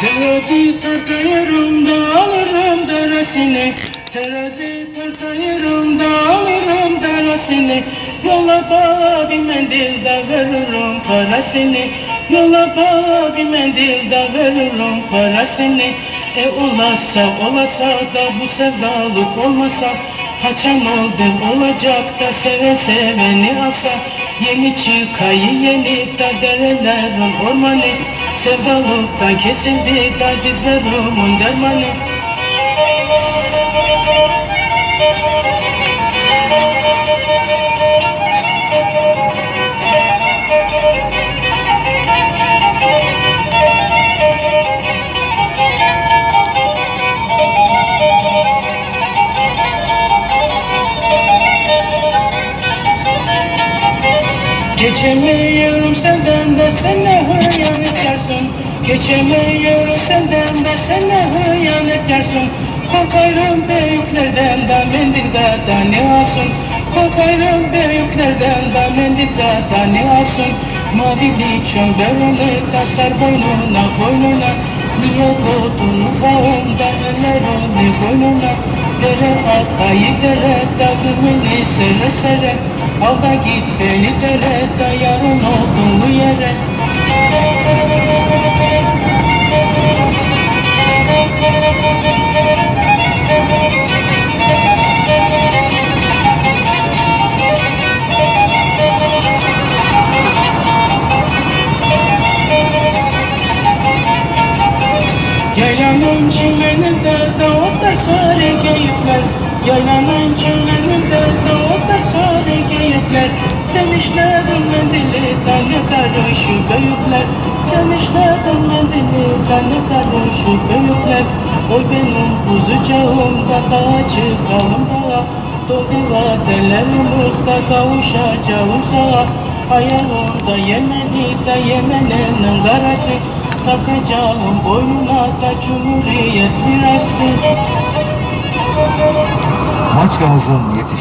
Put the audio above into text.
Terazi tartayırım da alırım Terazi tartayırım da alırım deresini. Yola bana bir mendil de veririm parasını. Yola bir mendil de veririm parasını. E olasa olasa da bu sevdalık olmasa Haçan oldum olacak da seven seveni alsa. Yeni çıkayı yeni da derelerin ormanı. Sevdalıktan kesildi da dizlerimin dermanı Geçemiyorum senden de sen ne hıyan edersin? Geçemiyorum senden de sen ne hıyan edersin? Korkarım büyüklerden de mendil da ne alsın? Korkarım büyüklerden de mendil da ne alsın? Mavili çömberini de sar boynuna boynuna. Niye koydun ufağımda ellerini boynuna? Dere akayı dere da gümini sere sere Al da git beni dere da yarın olduğu yere. Yaylanın çimeninde dağıtta sarı geyikler. Yaylanın geyikler Sen işledin mendili ne karışık büyükler? Sen işledin mendili ne karışık büyükler? Oy benim kuzucağım da dağa çıkalım dağa. Doldu vadelerimizde kavuşacağım sağa. Ayağımda Yemeni de Yemen'in karası Takacağım boynuna da Cumhuriyet lirası Maçkamızın yetiş